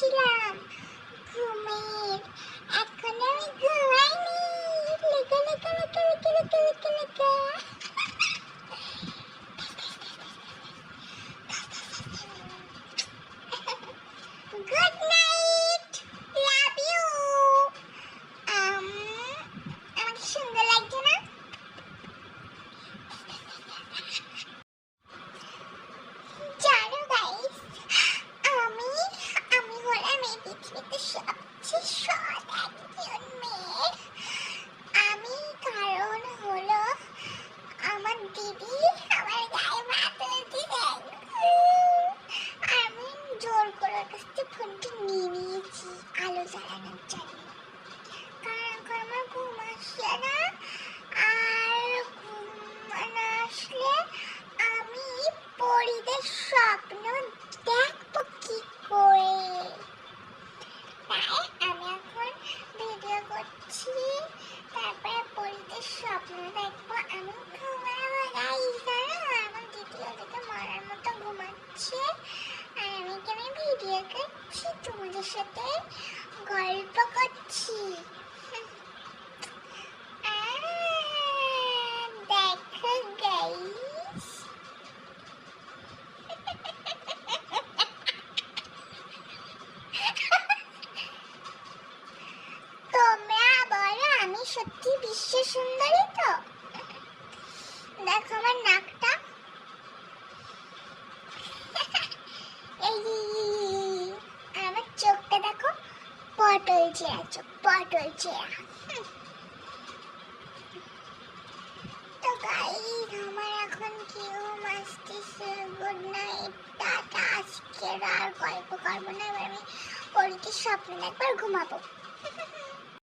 যাচ্ছিলাম ঘুমের এখন আমি ঘুমাইনি লেখা লেখা লেখা লেখা লেখা লেখা আমি এখন ভিডিও করছি। তারপরে পরীতে স্বপ্ন দেখব। আমি ঘুমাবো গাইস আমার দিদি ওদিকে মরার মতো ঘুমাচ্ছে। আর আমি এখানে ভিডিও করছি? তোমাদের সাথে গল্প করছি আহ, দেখো গাইস তোমরা বলো আমি সত্যি বিশ্ব সুন্দরী তো? দেখো আমার নাকটা। আমার চোখটা দেখো, পটল চেরা চোখ, পটল হুম। তো গাইস আমার এখন কি ঘুম আসতেছে গুড নাইট টাটা, আজকের আর গল্প করব না, এবার আমি পরীক্ষার স্বপ্ন একবার ঘুমাবো।